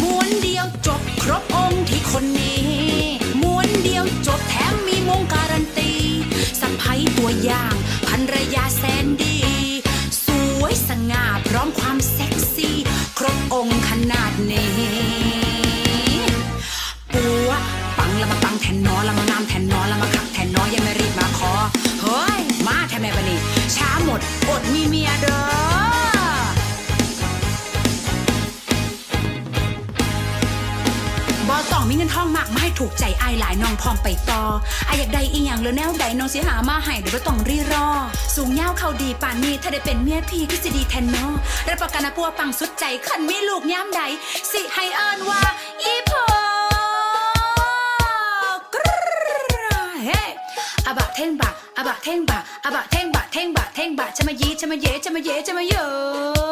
ม้วนเดียวจบครบองค์ที่คนนี้ ม้วนเดียวจบแถมมีมงการันตีสะพ้ยตัวอย่างภรรยาแสนดี สวยสง่าพร้อมความเซ็กซี่ ครบองค์ขนาดนี้ปัวปังละมาปังแทนนอละมางามแทนนอละมาคักแทนนอยังไม่รีบมาขอ เฮ้ย มาแทนแม่บันนี่ช้าหมดอดมีเมียเด้อ อต้องมีเงินทองมากไมาให้ถูกใจอายหลายน้องพร้อมไปต่ออายอยากได้อีหยังหรือแนวใดน้องสิหามาให้เดี๋ยวบ่ต้องรีรอ สูงยาวเขาดีป่านนี้ถ้าได้เป็นเมียพี่ก็สิดีแทนเนาะรับประกันนะปัวปังสุดใจขันมีลูกย้ำใด สิให้เอินว่าอีพอกเฮ้อบะเท่งบะอบะเท่งบะอบะเท่งบะเท่งบะเท่งบะจะมายีจะมาเยจะมาเยจะมาเยอ